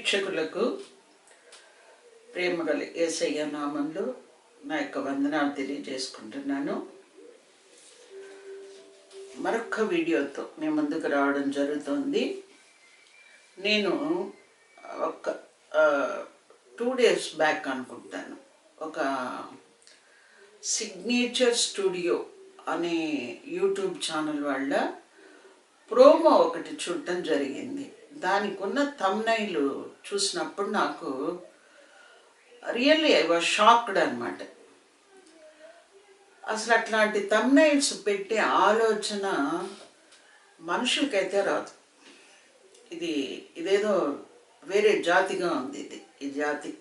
వీక్షకులకు ప్రేమగల ఏసయ్య నామంలో నా యొక్క వందనాలు తెలియజేసుకుంటున్నాను. మరొక వీడియోతో మీ ముందుకు రావడం జరుగుతుంది. నేను ఒక టూ డేస్ బ్యాక్ అనుకుంటాను. ఒక సిగ్నేచర్ స్టూడియో అనే యూట్యూబ్ ఛానల్ వాళ్ళ ప్రోమో ఒకటి చూడటం జరిగింది. దానికి ఉన్న తమ్నైలు చూసినప్పుడు నాకు రియల్లీ ఐ వాజ్ షాక్డ్ అనమాట అసలు అట్లాంటి తమ్నైల్స్ పెట్టే ఆలోచన మనుషులకైతే రాదు. ఇది ఇదేదో వేరే జాతిగా ఉంది ఇది ఈ జాతి.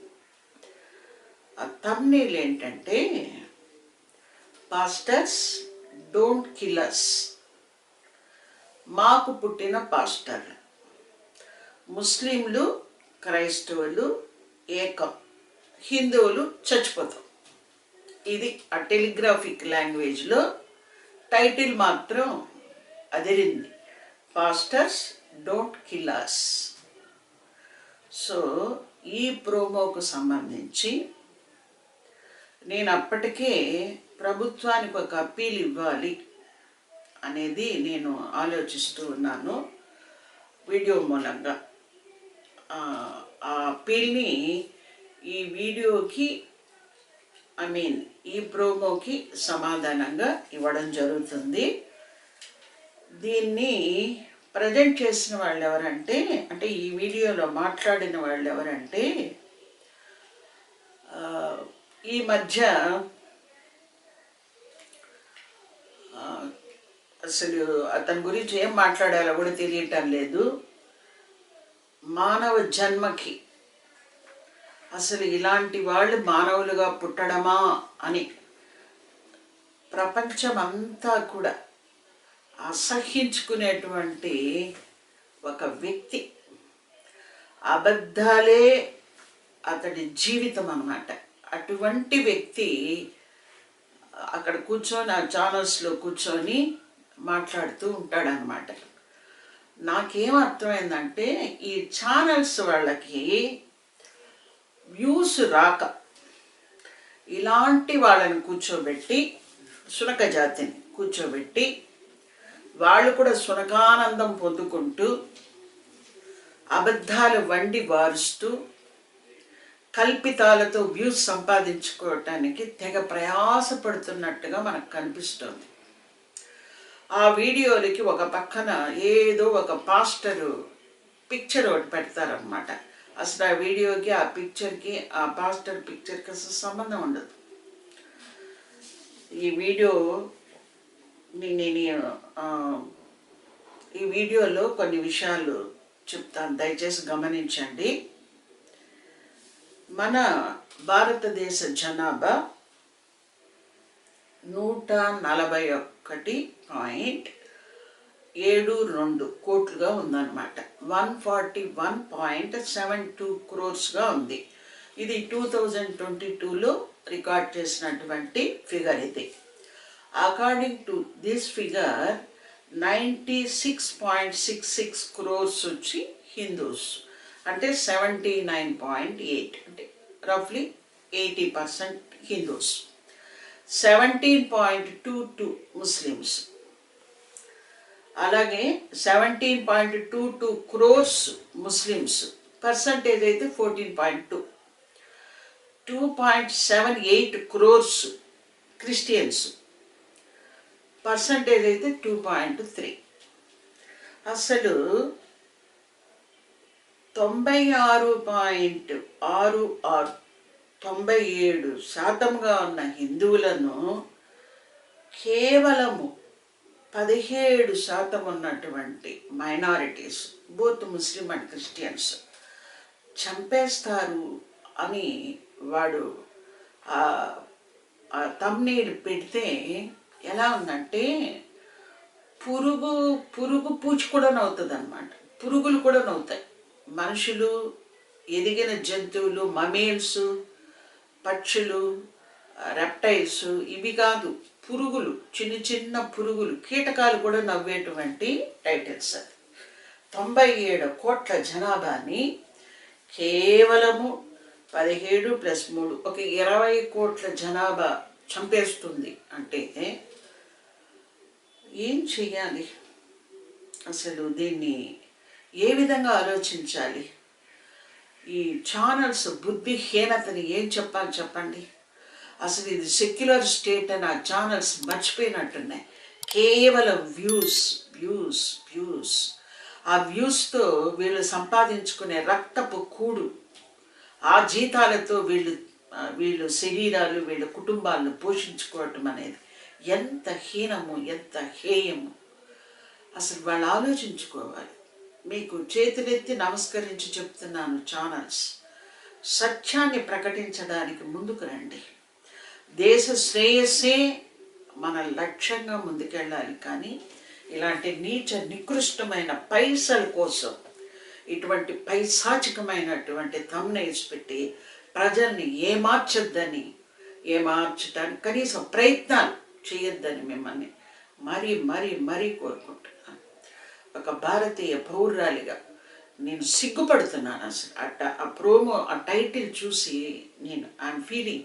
ఆ తమ్నీళ్ళు ఏంటంటే పాస్టర్స్ డోంట్ కిల్లర్స్ మాకు పుట్టిన పాస్టర్ ముస్లింలు క్రైస్తవులు ఏకం. హిందువులు చచ్చిపోతాం. ఇది ఆ టెలిగ్రాఫిక్ లాంగ్వేజ్లో టైటిల్ మాత్రం అదిరింది పాస్టర్స్ డోంట్ కిలాస్ సో ఈ ప్రోమోకు సంబంధించి నేను అప్పటికే ప్రభుత్వానికి ఒక అప్పీల్ ఇవ్వాలి అనేది నేను ఆలోచిస్తూ ఉన్నాను. వీడియో మూలంగా. ఆ అప్పీల్ని ఈ వీడియోకి ఐ మీన్ ఈ ప్రోమోకి సమాధానంగా ఇవ్వడం జరుగుతుంది. దీన్ని ప్రజెంట్ చేసిన వాళ్ళు ఎవరంటే అంటే ఈ వీడియోలో మాట్లాడిన వాళ్ళు ఎవరంటే ఈ మధ్య అసలు అతని గురించి ఏం మాట్లాడాలో కూడా తెలియటం లేదు. మానవ జన్మకి. అసలు ఇలాంటి వాళ్ళు మానవులుగా పుట్టడమా అని. ప్రపంచమంతా కూడా అసహ్యించుకునేటువంటి ఒక వ్యక్తి. అబద్ధాలే అతడి జీవితం అన్నమాట అటువంటి వ్యక్తి అక్కడ కూర్చొని ఆ ఛానల్స్లో కూర్చొని మాట్లాడుతూ ఉంటాడనమాట నాకేం అర్థమైందంటే ఈ ఛానల్స్ వాళ్ళకి వ్యూస్ రాక ఇలాంటి వాళ్ళని కూర్చోబెట్టి సునక జాతిని కూర్చోబెట్టి వాళ్ళు కూడా సునకానందం పొందుకుంటూ అబద్ధాలు వండి వారుస్తూ కల్పితాలతో వ్యూస్ సంపాదించుకోవటానికి తెగ ప్రయాసపడుతున్నట్టుగా మనకు కనిపిస్తుంది. ఆ వీడియోలకి ఒక పక్కన ఏదో ఒక పాస్టరు పిక్చర్ ఒకటి పెడతారనమాట అసలు ఆ వీడియోకి ఆ పిక్చర్కి ఆ పాస్టర్ పిక్చర్కి అసలు సంబంధం ఉండదు. ఈ వీడియో నేను ఈ వీడియోలో కొన్ని విషయాలు చెప్తాను. దయచేసి గమనించండి. మన భారతదేశ జనాభా నూట నలభై ఒకటి పాయింట్ ఏడు రెండు కోట్లుగా ఉందన్నమాట. One forty one point seven two క్రోర్స్గా ఉంది. ఇది టూ థౌజండ్ ట్వంటీ టూలో రికార్డ్ చేసినటువంటి ఫిగర్ ఇది. According to this figure ninety six point six six crores వచ్చి హిందూస్. అంటే సెవెంటీ నైన్ పాయింట్ ఎయిట్ అంటే రఫ్లీ eighty percent Hindus. Seventeen point two two Muslims. అలాగే seventeen point two two crores Muslims percentage అయితే fourteen point two two point seven eight crores Christians percentage అయితే two point three అసలు తొంభై ఆరు point ఆరు ఆరు తొంభై ఏడు శాతంగా ఉన్న హిందువులను కేవలము పదిహేడు శాతం ఉన్నటువంటి minorities both Muslim and Christians చంపేస్తారు అని వాడు ఆ పెడితే ఎలా ఉందంటే పురుగు పురుగు పూచి కూడా నవ్వుతుంది అనమాట పురుగులు కూడా నవ్వుతాయి. మనుషులు ఎదిగిన జంతువులు మమేల్స్ పక్షులు రెప్టైల్స్ ఇవి కాదు. పురుగులు చిన్న చిన్న పురుగులు కీటకాలు కూడా నవ్వేటువంటి టైటిల్స్ అది తొంభై ఏడు కోట్ల జనాభాని కేవలము పదిహేడు ప్లస్ మూడు ఒక ఇరవై కోట్ల జనాభా చంపేస్తుంది అంటే ఏం చెయ్యాలి? అసలు దీన్ని ఏ విధంగా ఆలోచించాలి? ఈ ఛానల్స్ బుద్ధిహీనతని ఏం చెప్పాలి చెప్పండి? అసలు ఇది సెక్యులర్ స్టేట్ అని ఆ ఛానల్స్ మర్చిపోయినట్టున్నాయి. కేవలం వ్యూస్ వ్యూస్ వ్యూస్ ఆ వ్యూస్తో వీళ్ళు సంపాదించుకునే రక్తపు కూడు ఆ జీతాలతో వీళ్ళు వీళ్ళు శరీరాలు వీళ్ళ కుటుంబాలను పోషించుకోవటం అనేది ఎంత హీనము ఎంత హేయము. అసలు వాళ్ళు ఆలోచించుకోవాలి. మీకు చేతులెత్తి నమస్కరించి చెప్తున్నాను ఛానల్స్ సత్యాన్ని ప్రకటించడానికి ముందుకు రండి. దేశ శ్రేయస్సే మన లక్ష్యంగా ముందుకెళ్ళాలి. కానీ ఇలాంటి నీచ నికృష్టమైన పైసల కోసం ఇటువంటి పైశాచికమైనటువంటి thumbnails పెట్టి ప్రజల్ని ఏమార్చొద్దని ఏమార్చడానికి కనీసం ప్రయత్నాలు చేయొద్దని మిమ్మల్ని మరీ మరీ మరీ కోరుకుంటున్నాను. ఒక భారతీయ పౌరాలిగా నేను సిగ్గుపడుతున్నాను అసలు. అట్ట ఆ ప్రోమో ఆ టైటిల్ చూసి నేను I'm feeling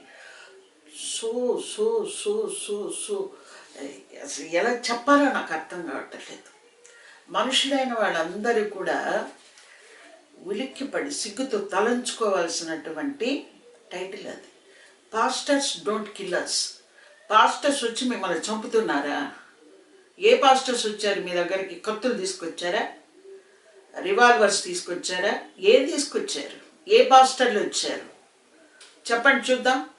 so so so so so. అసలు ఎలా చెప్పాలో నాకు అర్థం కావట్లేదు. మనుషులైన వాళ్ళందరూ కూడా ఉలిక్కిపడి సిగ్గుతో తలంచుకోవాల్సినటువంటి టైటిల్ అది. పాస్టర్స్ డోంట్ కిల్లర్స్ పాస్టర్స్ వచ్చి మిమ్మల్ని చంపుతున్నారా? ఏ పాస్టర్స్ వచ్చారు మీ దగ్గరికి? కత్తులు తీసుకొచ్చారా? రివాల్వర్స్ తీసుకొచ్చారా? ఏం తీసుకొచ్చారు? ఏ పాస్టర్లు వచ్చారు? చెప్పండి చూద్దాం.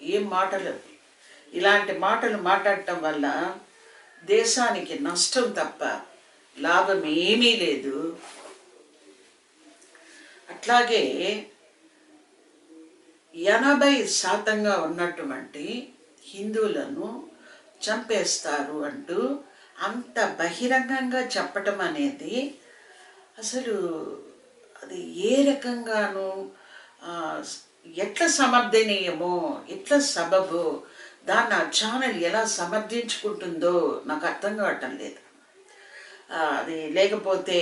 ఏం మాటలు ఇలాంటి మాటలు మాట్లాడటం వల్ల దేశానికి నష్టం తప్ప లాభం ఏమీ లేదు. అట్లాగే ఎనభై శాతంగా ఉన్నటువంటి హిందువులను చంపేస్తారు అంటూ అంత బహిరంగంగా చెప్పటం అనేది అసలు అది ఏ రకంగానూ ఎట్లా సమర్థనీయమో? ఎట్లా సబబు? దాన్ని ఆ ఛానల్ ఎలా సమర్థించుకుంటుందో నాకు అర్థం కావటం లేదు. అది లేకపోతే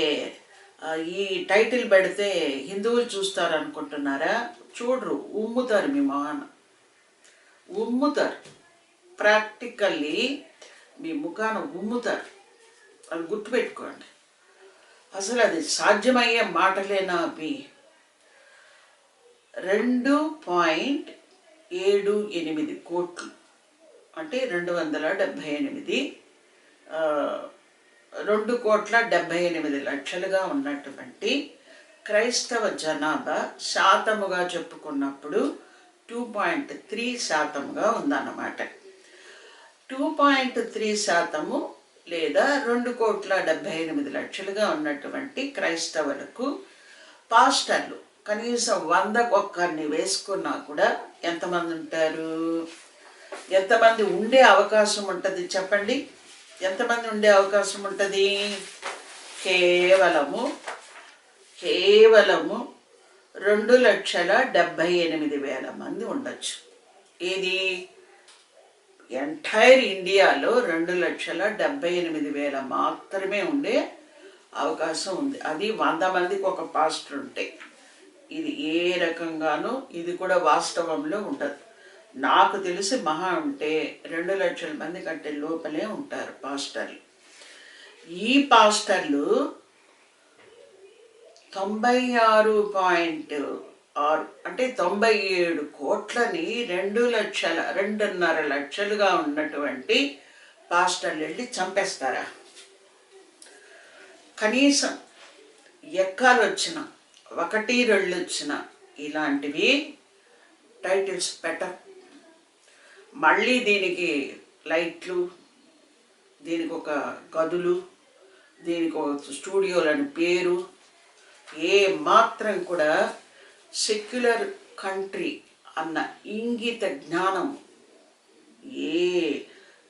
ఈ టైటిల్ పెడితే హిందువులు చూస్తారు అనుకుంటున్నారా చూడరు ఉమ్ముతారు మీ మొహాన ఉమ్ముతారు. ప్రాక్టికల్లీ మీ ముఖాన ఉమ్ముతారు. అది గుర్తుపెట్టుకోండి. అసలు అది సాధ్యమయ్యే మాటలేనా అవి రెండు పాయింట్ ఏడు ఎనిమిది కోట్లు. అంటే రెండు వందల డెబ్భై ఎనిమిది రెండు కోట్ల డెబ్భై ఎనిమిది లక్షలుగా ఉన్నటువంటి క్రైస్తవ జనాభా శాతముగా చెప్పుకున్నప్పుడు టూ పాయింట్ త్రీ శాతముగా ఉందన్నమాట. టూ పాయింట్ త్రీ శాతము లేదా రెండు కోట్ల డెబ్భై ఎనిమిది లక్షలుగా ఉన్నటువంటి క్రైస్తవులకు పాస్టర్లు కనీసం వందకు ఒక్కరిని వేసుకున్నా కూడా ఎంతమంది ఉంటారు? ఎంతమంది ఉండే అవకాశం ఉంటుంది చెప్పండి? ఎంతమంది ఉండే అవకాశం ఉంటుంది? కేవలము కేవలము రెండు లక్షల డెబ్భై ఎనిమిది వేల మంది ఉండొచ్చు. ఇది ఎంటైర్ ఇండియాలో రెండు లక్షల డెబ్బై ఎనిమిది వేల మాత్రమే ఉండే అవకాశం ఉంది. అది వంద మందికి ఒక పాస్టర్ ఉంటాయి ఇది ఏ రకంగానూ ఇది కూడా వాస్తవంలో ఉండదు నాకు తెలిసి మహా ఉంటే రెండు లక్షల మంది కంటే లోపలే ఉంటారు పాస్టర్లు. ఈ పాస్టర్లు తొంభై ఆరు పాయింట్ ఆరు అంటే తొంభై ఏడు కోట్లని రెండు లక్షల రెండున్నర లక్షలుగా ఉన్నటువంటి పాస్టర్లు వెళ్ళి చంపేస్తారా? కనీసం ఎక్కాలు ఒకటి రెండు వచ్చిన ఇలాంటివి టైటిల్స్ పెట్టరు మళ్ళీ దీనికి లైట్లు దీనికి ఒక గదులు దీనికి ఒక స్టూడియోలని పేరు ఏ మాత్రం కూడా సెక్యులర్ కంట్రీ అన్న ఇంగిత జ్ఞానం ఏ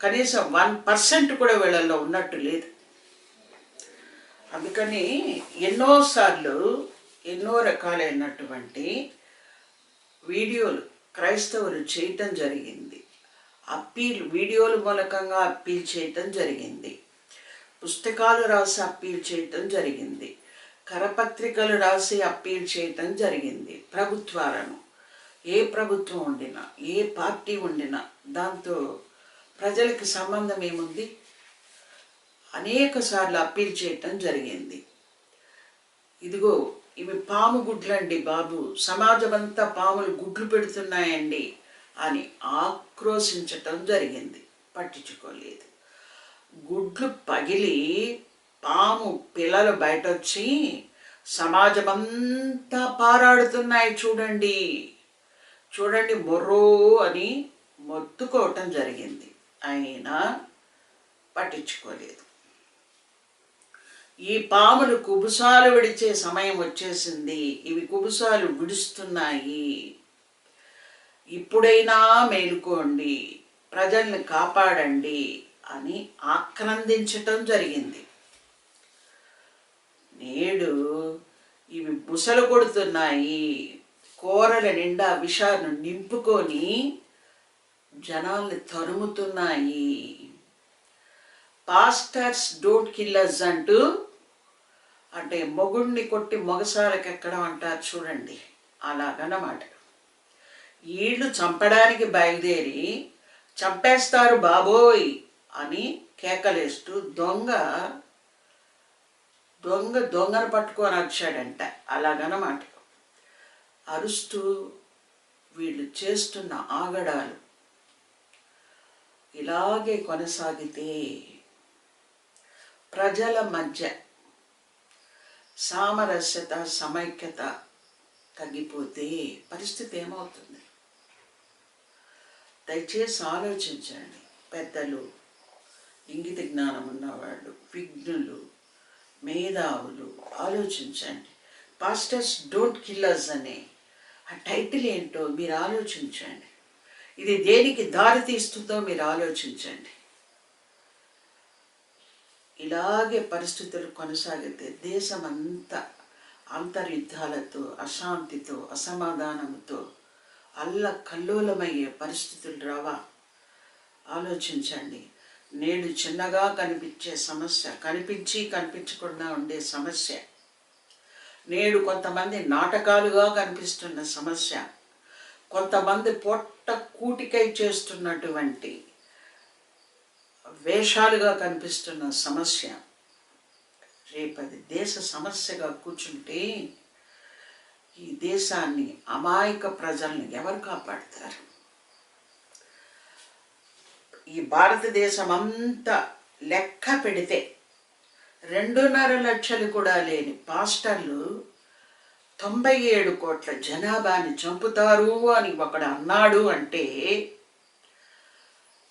కనీసం వన్ పర్సెంట్ కూడా వీళ్ళల్లో ఉన్నట్టు లేదు. అందుకని ఎన్నోసార్లు ఎన్నో రకాలైనటువంటి వీడియోలు క్రైస్తవులు చేయటం జరిగింది. అప్పీల్ వీడియోల మూలకంగా అప్పీల్ చేయటం జరిగింది. పుస్తకాలు రాసి అప్పీల్ చేయటం జరిగింది. కరపత్రికలు రాసి అప్పీల్ చేయటం జరిగింది. ప్రభుత్వాలను ఏ ప్రభుత్వం ఉండినా ఏ పార్టీ ఉండినా దాంతో ప్రజలకు సంబంధం ఏముంది? అనేక సార్లు అప్పీల్ చేయటం జరిగింది. ఇదిగో ఇవి పాము గుడ్లండి బాబు. సమాజమంతా పాములు గుడ్లు పెడుతున్నాయండి అని ఆక్రోశించటం జరిగింది. పట్టించుకోలేదు. గుడ్లు పగిలి పాము పిల్లలు బయట వచ్చి సమాజమంతా పారాడుతున్నాయి చూడండి. చూడండి మొర్రో అని మొత్తుకోవటం జరిగింది. అయినా పట్టించుకోలేదు. ఈ పాములు కుబుసాలు విడిచే సమయం వచ్చేసింది. ఇవి కుబుసాలు విడుస్తున్నాయి. ఇప్పుడైనా మేలుకోండి. ప్రజల్ని కాపాడండి అని ఆక్రందించటం జరిగింది. నేడు ఇవి బుసలు కొడుతున్నాయి. కూరల నిండా విషాన్ని నింపుకొని జనాల్ని తరుముతున్నాయి. పాస్టర్స్ డోంట్ కిల్లర్స్ అంటూ అంటే మొగుడిని కొట్టి మొగసాలకు ఎక్కడం అంటారు చూడండి. అలాగనమాట. వీళ్ళు చంపడానికి బయలుదేరి చంపేస్తారు బాబోయ్ అని కేకలేస్తూ దొంగ దొంగ దొంగను పట్టుకొని వచ్చాడంట. అలాగనమాట. అరుస్తూ వీళ్ళు చేస్తున్న ఆగడాలు ఇలాగే కొనసాగితే ప్రజల మధ్య సామరస్యత సమైక్యత తగ్గిపోతే పరిస్థితి ఏమవుతుంది? దయచేసి ఆలోచించండి. పెద్దలు ఇంగిత జ్ఞానం ఉన్నవాళ్ళు విఘ్నులు మేధావులు ఆలోచించండి. పాస్టర్స్ డోంట్ కిల్లర్స్ అనే ఆ టైటిల్ ఏంటో మీరు ఆలోచించండి. ఇది దేనికి దారి తీస్తుందో మీరు ఆలోచించండి. ఇలాగే పరిస్థితులు కొనసాగితే దేశమంతా అంతర్యుద్ధాలతో అశాంతితో అసమాధానంతో అల్ల కల్లోలమయ్యే పరిస్థితులు రావా? ఆలోచించండి. నేడు చిన్నగా కనిపించే సమస్య కనిపించి కనిపించకుండా ఉండే సమస్య. నేడు కొంతమంది నాటకాలుగా కనిపిస్తున్న సమస్య. కొంతమంది పొట్ట కూటికై చేస్తున్నటువంటి వేషాలుగా కనిపిస్తున్న సమస్య. రేపది దేశ సమస్యగా కూర్చుంటే ఈ దేశాన్ని అమాయక ప్రజల్ని ఎవరు కాపాడతారు? ఈ భారతదేశం అంతా లెక్క పెడితే రెండున్నర లక్షలు కూడా లేని పాస్టర్లు తొంభై ఏడు కోట్ల జనాభాని చంపుతారు అని ఒకడు అన్నాడు అంటే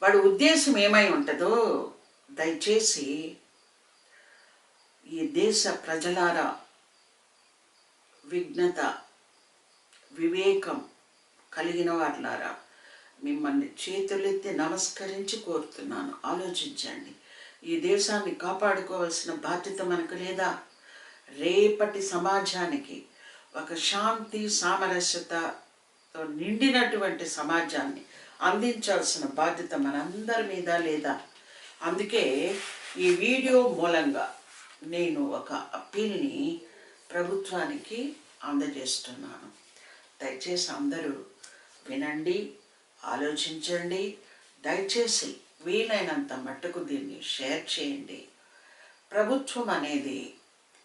వాడి ఉద్దేశం ఏమై ఉంటుందో దయచేసి ఈ దేశ ప్రజలారా విఘ్నత వివేకం కలిగిన వారులారా మిమ్మల్ని చేతులెత్తి నమస్కరించి కోరుతున్నాను. ఆలోచించండి. ఈ దేశాన్ని కాపాడుకోవాల్సిన బాధ్యత మనకు లేదా? రేపటి సమాజానికి ఒక శాంతి సామరస్యతతో నిండినటువంటి సమాజాన్ని అందించాల్సిన బాధ్యత మనందరి మీద లేదా? అందుకే ఈ వీడియో మూలంగా నేను ఒక అప్పీల్ని ప్రభుత్వానికి అందజేస్తున్నాను. దయచేసి అందరూ వినండి ఆలోచించండి దయచేసి వీలైనంత మట్టుకు దీన్ని షేర్ చేయండి. ప్రభుత్వం అనేది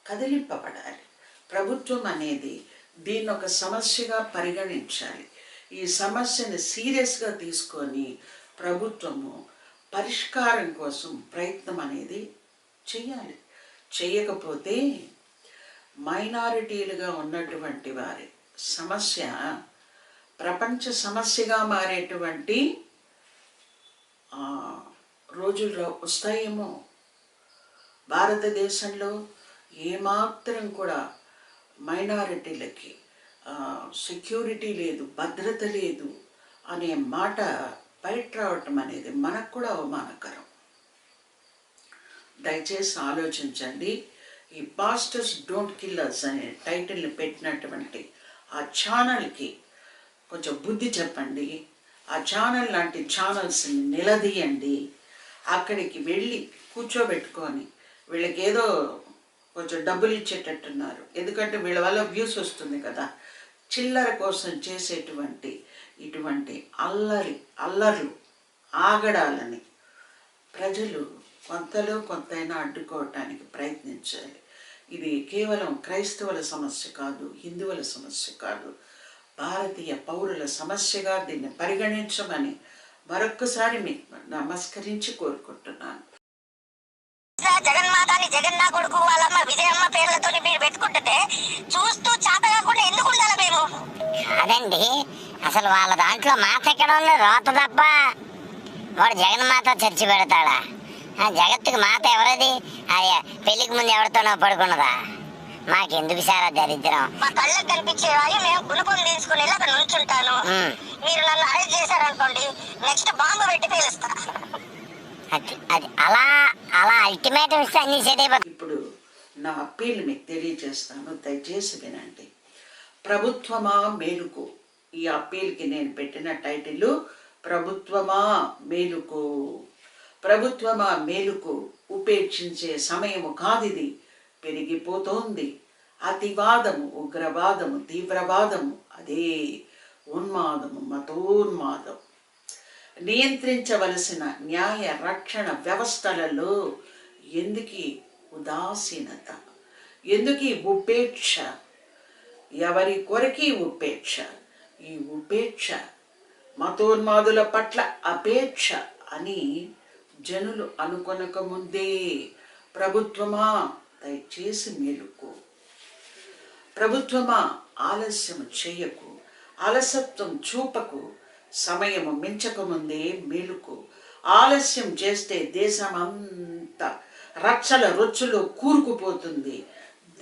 కదిలింపబడాలి. ప్రభుత్వం అనేది దీన్ని ఒక సమస్యగా పరిగణించాలి. ఈ సమస్యని సీరియస్గా తీసుకొని ప్రభుత్వము పరిష్కారం కోసం ప్రయత్నం అనేది చేయాలి చేయకపోతే మైనారిటీలుగా ఉన్నటువంటి వారి సమస్య ప్రపంచ సమస్యగా మారేటువంటి రోజుల్లో రోజులు వస్తాయేమో. భారతదేశంలో ఏమాత్రం కూడా మైనారిటీలకి సెక్యూరిటీ లేదు భద్రత లేదు అనే మాట బయట రావటం అనేది మనకు కూడా అవమానకరం. దయచేసి ఆలోచించండి ఈ పాస్టర్స్ డోంట్ కిల్లర్స్ అనే టైటిల్ని పెట్టినటువంటి ఆ ఛానల్కి కొంచెం బుద్ధి చెప్పండి ఆ ఛానల్ లాంటి ఛానల్స్ని నిలదీయండి అక్కడికి వెళ్ళి కూర్చోబెట్టుకొని వీళ్ళకి ఏదో కొంచెం డబ్బులు ఇచ్చేటట్టున్నారు. ఎందుకంటే వీళ్ళ వల్ల వ్యూస్ వస్తుంది కదా. చిల్లర కోసం చేసేటువంటి ఇటువంటి అల్లరి అల్లర్లు ఆగడాలని ప్రజలు కొంతలో కొంతైనా అడ్డుకోవటానికి ప్రయత్నించాలి. ఇది కేవలం క్రైస్తవుల సమస్య కాదు హిందువుల సమస్య కాదు. భారతీయ పౌరుల సమస్యగా దీన్ని పరిగణించమని మరొక్కసారి మీకు నమస్కరించి కోరుకుంటున్నాను. జగన్మాతాని జగన్నా కొడుకు వాళ్ళమ్మ విజయమ్మ పేర్లతో మీరు పెట్టుకుంటుంటే చూస్తూ చేత కాకుండా ఎందుకు ఉండాలి మేము? కాదండి అసలు వాళ్ళ దాంట్లో మాత ఎక్కడ ఉంది? రోత తప్ప. వాడు జగన్మాత చర్చి పెడతాడా? ఆ జగత్తుకి మాత ఎవరది? అది పెళ్ళికి ముందు ఎవరితోనో పడుకున్నదా? మాకెందుకు సార్ దరిద్రం? మా కళ్ళకు కనిపించేవాయి మేము గుణపం తీసుకుని వెళ్ళి అక్కడ నుంచుంటాను. మీరు నన్ను అరెస్ట్ చేశారనుకోండి నెక్స్ట్ బాంబు పెట్టి పేలుస్తా. అది అది అలా అలా అల్టిమేటం ఇస్తే అన్ని సెట్ అయిపోతుంది ఇప్పుడు నా అప్పీల్ మీకు తెలియజేస్తాను దయచేసి వినండి. ప్రభుత్వమా మేలుకు? ఈ అప్పీల్కి నేను పెట్టిన టైటిల్ ప్రభుత్వమా మేలుకు? ప్రభుత్వమా మేలుకు? ఉపేక్షించే సమయము కాదిది పెరిగిపోతోంది. అతివాదము ఉగ్రవాదము తీవ్రవాదము అదే ఉన్మాదము మతోన్మాదం. నియంత్రించవలసిన న్యాయ రక్షణ వ్యవస్థలలో ఎందుకీ ఉదాసీనత? ఎందుకీ ఉపేక్ష? ఎవరి కొరకి ఉపేక్ష? ఈ ఉపేక్ష మతోన్మాదుల పట్ల అపేక్ష అని జనులు అనుకొనక ముందే ప్రభుత్వమా దయచేసి మేలుకో. ప్రభుత్వమా ఆలస్యం చేయకు అలసత్వం చూపకు సమయము మించకముందే మేలుకు. ఆలస్యం చేస్తే దేశమంతా రచ్చల రొచ్చులో కూరుకుపోతుంది.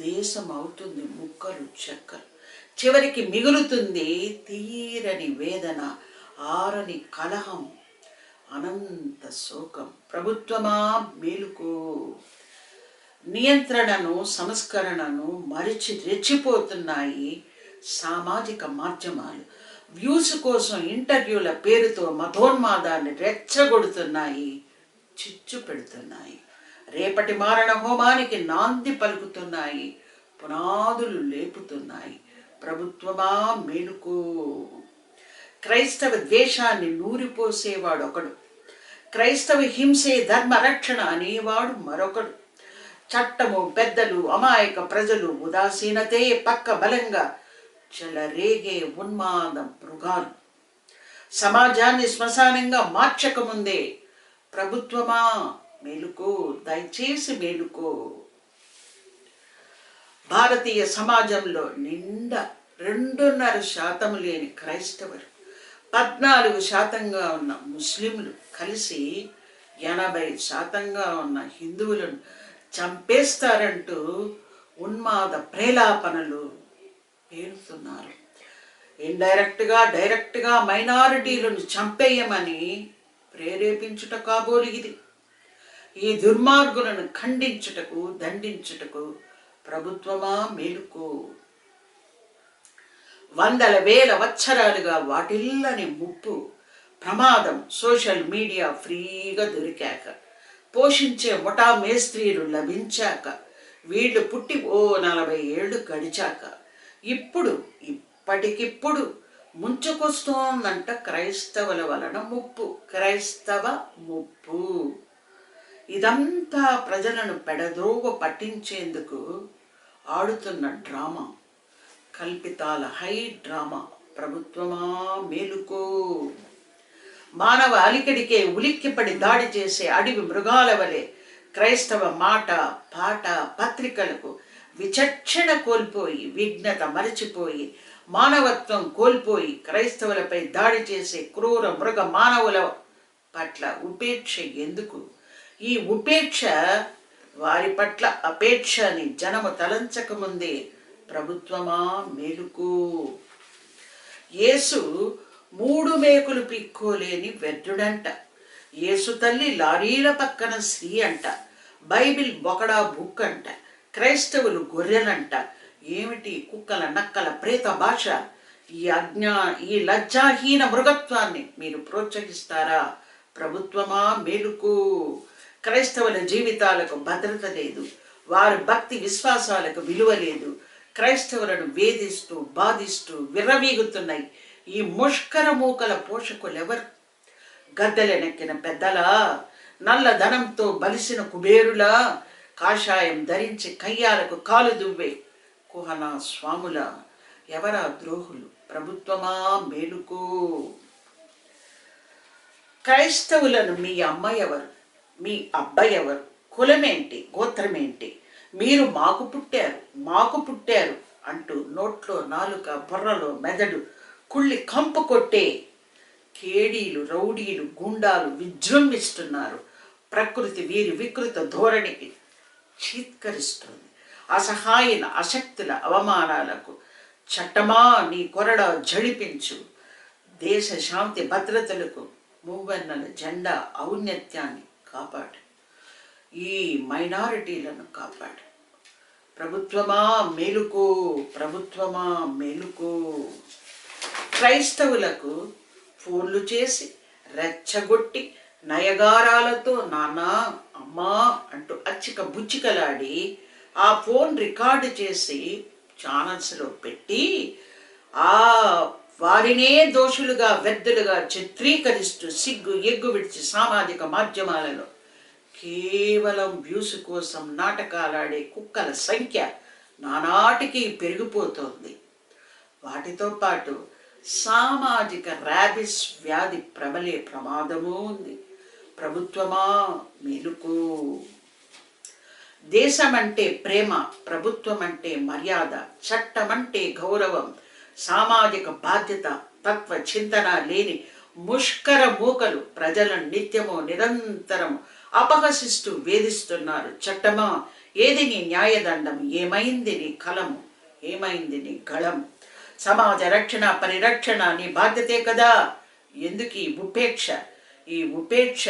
దేశం అవుతుంది ముక్కలు చెక్కలు. చివరికి మిగులుతుంది తీరని వేదన ఆరని కలహం అనంత శోకం. ప్రభుత్వమా మేలుకో. నియంత్రణను సంస్కరణను మరిచి రెచ్చిపోతున్నాయి సామాజిక మాధ్యమాలు. వ్యూస్ కోసం ఇంటర్వ్యూల పేరుతో మతోన్మాదాన్ని రెచ్చగొడుతున్నాయి చిచ్చు పెడుతున్నాయి. రేపటి మారణ హోమానికి నాంది పలుకుతున్నాయి పునాదులు లేపుతున్నాయి. ప్రభుత్వమా మేలుకో? క్రైస్తవ ద్వేషాన్ని నూరిపోసేవాడు ఒకడు. క్రైస్తవ హింసే ధర్మ రక్షణ అనేవాడు మరొకడు. చట్టము పెద్దలు అమాయక ప్రజలు ఉదాసీనతే పక్క బలంగా చెలరేగే ఉన్మాద మృగాలు. సమాజాన్ని శ్మశానంగా మార్చకముందే ప్రభుత్వమా మేలుకో దయచేసి మేలుకో. భారతీయ సమాజంలో నిండా రెండున్నర శాతం లేని క్రైస్తవులు పద్నాలుగు శాతంగా ఉన్న ముస్లింలు కలిసి ఎనభై శాతంగా ఉన్న హిందువులను చంపేస్తారంటూ ఉన్మాద ప్రేలాపనలు పేరుతున్నారు. ఇండైరెక్ట్గా డైరెక్ట్గా మైనారిటీలను చంపేయమని ప్రేరేపించుట కాబోలు ఇది. ఈ దుర్మార్గులను ఖండించుటకు దండించుటకు ప్రభుత్వమా మేలుకో? వందల వేల వచ్చరాలుగా వాటిల్లని ముప్పు ప్రమాదం సోషల్ మీడియా ఫ్రీగా దొరికాక పోషించే ముఠా మేస్త్రీలు లభించాక వీళ్ళు పుట్టి ఓ నలభై ఏళ్ళు గడిచాక ఇప్పుడు ఇప్పటికిప్పుడు ముంచుకొస్తోందంట క్రైస్తవుల వలన ముప్పు క్రైస్తవ ముప్పు. ఇదంతా ప్రజలను పెడద్రోవ పట్టించేందుకు ఆడుతున్న డ్రామా కల్పితాల హై డ్రామా ప్రభుత్వమా మేలుకో. మానవ అలికడికే ఉలిక్కిపడి దాడి చేసే అడవి మృగాల వలె క్రైస్తవ మాట పాట పత్రికలకు విచక్షణ కోల్పోయి విఘ్నత మరచిపోయి మానవత్వం కోల్పోయి క్రైస్తవులపై దాడి చేసే క్రూర మృగ మానవుల పట్ల ఉపేక్ష ఎందుకు? ఈ ఉపేక్ష వారి పట్ల అపేక్ష అని జనము తలంచకముందే ప్రభుత్వమా మేలుకు? యేసు మూడు మేకులు పిక్కోలేని వ్యర్థుడంట. యేసు తల్లి లారీల పక్కన స్త్రీ అంట. బైబిల్ బొకడా బుక్ అంట. క్రైస్తవులు గొర్రెలంట. ఏమిటి? కుక్కల నక్కల ప్రేత భాష. ఈ అజ్ఞా ఈ లజ్జాహీన మృగత్వాన్ని మీరు ప్రోత్సహిస్తారా? ప్రభుత్వమా? మేలుకు? క్రైస్తవుల జీవితాలకు భద్రత లేదు. వారి భక్తి విశ్వాసాలకు విలువ లేదు. క్రైస్తవులను వేధిస్తూ బాధిస్తూ విర్రవీగుతున్నాయి. ఈ ముష్కర మూకల పోషకులెవరు? గద్దెలెనెక్కిన పెద్దలా? నల్లధనంతో బలిసిన కుబేరులా? కాషాయం ధరించి కయ్యాలకు కాలు దువ్వే కుహనా స్వాముల ఎవరా ద్రోహులు? ప్రభుత్వమా మేలుకో? క్రైస్తవులను మీ అమ్మ ఎవరు మీ అబ్బాయి ఎవరు కులమేంటి? గోత్రమేంటి? మీరు మాకు పుట్టారు మాకు పుట్టారు అంటూ నోట్లో నాలుక బుర్రలో మెదడు కుళ్ళి కంపు కొట్టే కేడీలు రౌడీలు గుండాలు విజృంభిస్తున్నారు. ప్రకృతి వీరి వికృత ధోరణికి చీత్కరిస్తుంది. అసహాయన అశక్తుల అవమానాలకు చట్టమా నీ కొరడ జడిపించు. దేశ శాంతి భద్రతలకు మూవన్నల జెండా ఔన్నత్యాన్ని కాపాడు. ఈ మైనారిటీలను కాపాడు. ప్రభుత్వమా మేలుకో ప్రభుత్వమా మేలుకో. క్రైస్తవులకు ఫోన్లు చేసి రెచ్చగొట్టి నయగారాలతో నానా అమ్మా అంటూ అచ్చిక బుచ్చికలాడి ఆ ఫోన్ రికార్డు చేసి ఛానల్స్లో పెట్టి ఆ వారినే దోషులుగా వ్యర్థులుగా చిత్రీకరిస్తూ సిగ్గు ఎగ్గు విడిచి సామాజిక మాధ్యమాలలో కేవలం వ్యూస్ కోసం నాటకాలాడే కుక్కల సంఖ్య నానాటికి పెరిగిపోతోంది. వాటితో పాటు సామాజిక ర్యాబిస్ వ్యాధి ప్రబలే ప్రమాదమూ ఉంది. ప్రభుత్వమా మేలుకో? దేశం అంటే ప్రేమ ప్రభుత్వం అంటే మర్యాద చట్టం అంటే గౌరవం సామాజిక బాధ్యత తత్వ చింతన లేని ముష్కర మూకలు ప్రజలను నిత్యము నిరంతరం అపహసిస్తూ వేధిస్తున్నారు. చట్టమా? ఏది నీ న్యాయదండం ఏమైంది నీ కలము? ఏమైంది నీ గళం సమాజ రక్షణ పరిరక్షణ నీ బాధ్యతే కదా? ఎందుకు ఈ ఉపేక్ష? ఈ ఉపేక్ష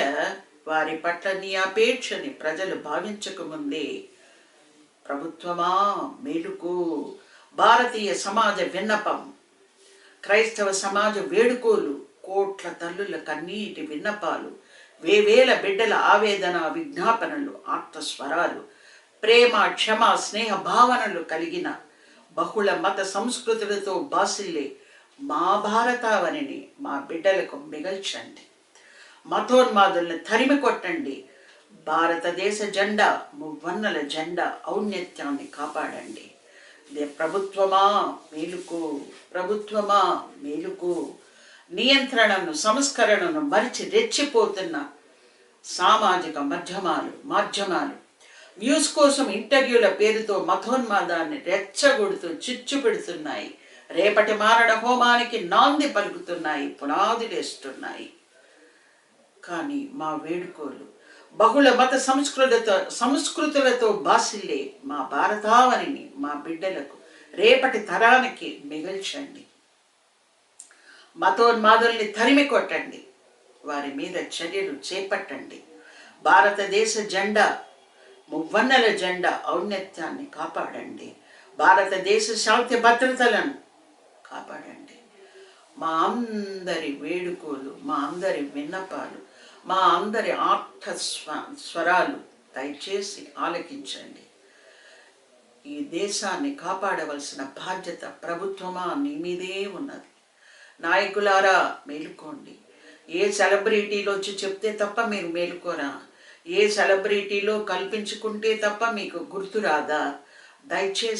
వారి పట్ల నీ అపేక్షని ప్రజలు భావించకముందే ప్రభుత్వమా మేలుకు. భారతీయ సమాజ విన్నపం. క్రైస్తవ సమాజ వేడుకోలు కోట్ల తల్లుల కన్నీటి విన్నపాలు వేవేల బిడ్డల ఆవేదన విజ్ఞాపనలు ఆత్మస్వరాలు ప్రేమ క్షమ స్నేహ భావనలు కలిగిన బహుళ మత సంస్కృతులతో బాసిల్లే మా భారతావనిని మా బిడ్డలకు మిగల్చండి. మతోన్మాదుల్ని తరిమి కొట్టండి. భారతదేశ జెండా మువ్వన్నల జెండా ఔన్నత్యాన్ని కాపాడండి. ప్రభుత్వమా మేలుకు ప్రభుత్వమా మేలుకు. నియంత్రణను సంస్కరణను మరిచి రెచ్చిపోతున్న సామాజిక మాధ్యమాలు మాధ్యమాలు. వ్యూస్ కోసం ఇంటర్వ్యూల పేరుతో మతోన్మాదాన్ని రెచ్చగొడుతూ చిచ్చు పెడుతున్నాయి. రేపటి మారణ హోమానికి నాంది పలుకుతున్నాయి పునాదులేస్తున్నాయి కానీ మా వేడుకోలు బహుళ మత సంస్కృతులతో సంస్కృతులతో బాసిల్లే మా భారతావనిని మా బిడ్డలకు రేపటి తరానికి మిగల్చండి. మతోన్మాదుల్ని తరిమి కొట్టండి. వారి మీద చర్యలు చేపట్టండి. భారతదేశ జెండా మువ్వన్నెల జెండా ఔన్నత్యాన్ని కాపాడండి. భారతదేశ శాంతి భద్రతలను కాపాడండి. మా అందరి వేడుకోలు మా అందరి విన్నపాలు మా అందరి ఆర్థ స్వ స్వరాలు దయచేసి ఆలకించండి. ఈ దేశాన్ని కాపాడవలసిన బాధ్యత ప్రభుత్వమా? నీ మీదే ఉన్నది. నాయకులారా మేలుకోండి. ఏ సెలబ్రిటీలు వచ్చి చెప్తే తప్ప మీరు మేలుకోరా? ఏ సెలబ్రిటీలో కల్పించుకుంటే తప్ప మీకు గుర్తురాదా దయచేసి